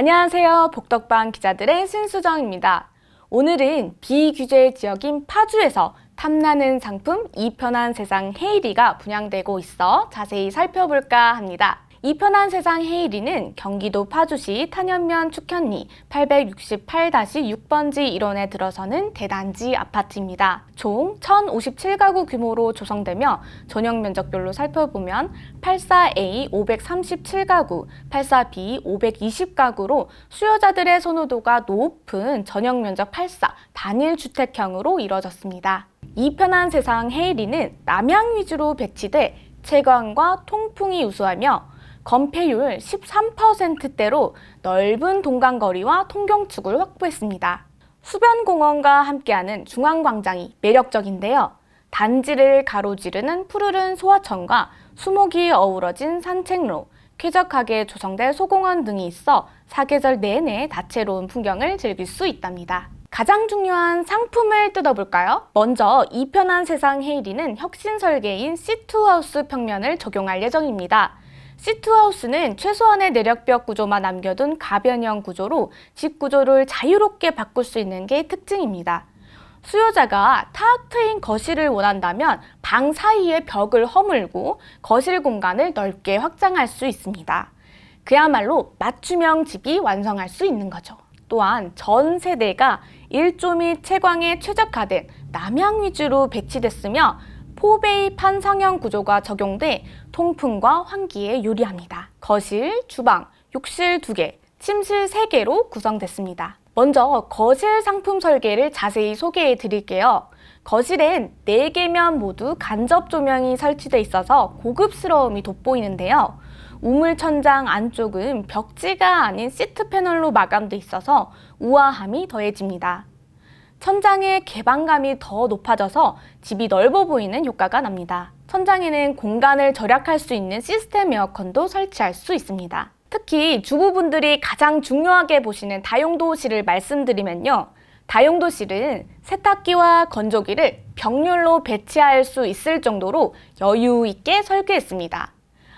안녕하세요. 복덕방 기자들의 신수정입니다. 오늘은 비규제 지역인 파주에서 탐나는 상품 이편한 세상 헤이리가 분양되고 있어 자세히 살펴볼까 합니다. 이편한 세상 헤이리는 경기도 파주시 탄현면 축현리 868-6번지 1원에 들어서는 대단지 아파트입니다. 총 1057가구 규모로 조성되며 전용 면적별로 살펴보면 84A 537가구, 84B 520가구로 수요자들의 선호도가 높은 전용 면적 84 단일 주택형으로 이뤄졌습니다. 이 편한 세상 헤이리는 남향 위주로 배치돼 채광과 통풍이 우수하며 건폐율 13%대로 넓은 동간거리와 통경축을 확보했습니다. 수변공원과 함께하는 중앙광장이 매력적인데요. 단지를 가로지르는 푸르른 소하천과 수목이 어우러진 산책로, 쾌적하게 조성된 소공원 등이 있어 사계절 내내 다채로운 풍경을 즐길 수 있답니다. 가장 중요한 상품을 뜯어볼까요? 먼저 이편한 세상 헤이리는 혁신 설계인 시투하우스 평면을 적용할 예정입니다. 시투하우스는 최소한의 내력벽 구조만 남겨둔 가변형 구조로 집 구조를 자유롭게 바꿀 수 있는 게 특징입니다. 수요자가 탁 트인 거실을 원한다면 방 사이의 벽을 허물고 거실 공간을 넓게 확장할 수 있습니다. 그야말로 맞춤형 집이 완성할 수 있는 거죠. 또한 전 세대가 일조 및 채광에 최적화된 남향 위주로 배치됐으며 포베이 판상형 구조가 적용돼 통풍과 환기에 유리합니다. 거실, 주방, 욕실 2개, 침실 3개로 구성됐습니다. 먼저 거실 상품 설계를 자세히 소개해 드릴게요. 거실엔 4개면 모두 간접 조명이 설치돼 있어서 고급스러움이 돋보이는데요. 우물 천장 안쪽은 벽지가 아닌 시트 패널로 마감돼 있어서 우아함이 더해집니다. 천장의 개방감이 더 높아져서 집이 넓어 보이는 효과가 납니다. 천장에는 공간을 절약할 수 있는 시스템 에어컨도 설치할 수 있습니다. 특히 주부분들이 가장 중요하게 보시는 다용도실을 말씀드리면요. 다용도실은 세탁기와 건조기를 병렬로 배치할 수 있을 정도로 여유 있게 설계했습니다.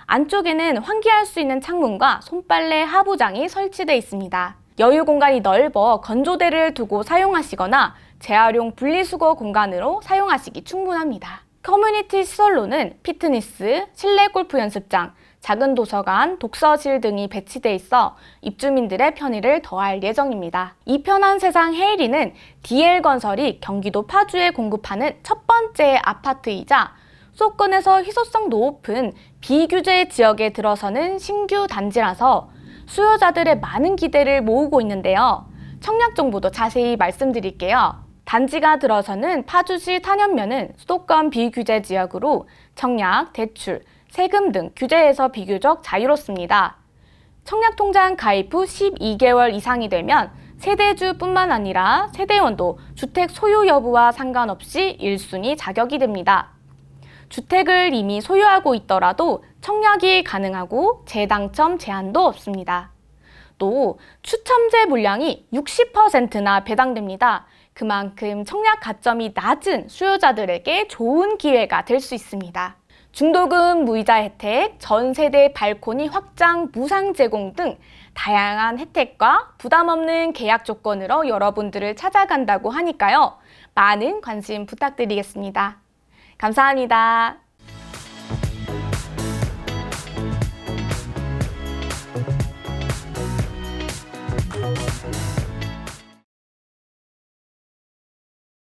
안쪽에는 환기할 수 있는 창문과 손빨래 하부장이 설치되어 있습니다. 여유 공간이 넓어 건조대를 두고 사용하시거나 재활용 분리수거 공간으로 사용하시기 충분합니다. 커뮤니티 시설로는 피트니스, 실내 골프 연습장, 작은 도서관, 독서실 등이 배치돼 있어 입주민들의 편의를 더할 예정입니다. 이 편한 세상 헤이리는 DL건설이 경기도 파주에 공급하는 첫 번째 아파트이자 수도권에서 희소성 높은 비규제 지역에 들어서는 신규 단지라서 수요자들의 많은 기대를 모으고 있는데요. 청약 정보도 자세히 말씀드릴게요. 단지가 들어서는 파주시 탄현면은 수도권 비규제 지역으로 청약, 대출, 세금 등 규제에서 비교적 자유롭습니다. 청약통장 가입 후 12개월 이상이 되면 세대주뿐만 아니라 세대원도 주택 소유 여부와 상관없이 1순위 자격이 됩니다. 주택을 이미 소유하고 있더라도 청약이 가능하고 재당첨 제한도 없습니다. 또 추첨제 물량이 60%나 배당됩니다. 그만큼 청약 가점이 낮은 수요자들에게 좋은 기회가 될 수 있습니다. 중도금 무이자 혜택, 전 세대 발코니 확장 무상 제공 등 다양한 혜택과 부담 없는 계약 조건으로 여러분들을 찾아간다고 하니까요. 많은 관심 부탁드리겠습니다. 감사합니다.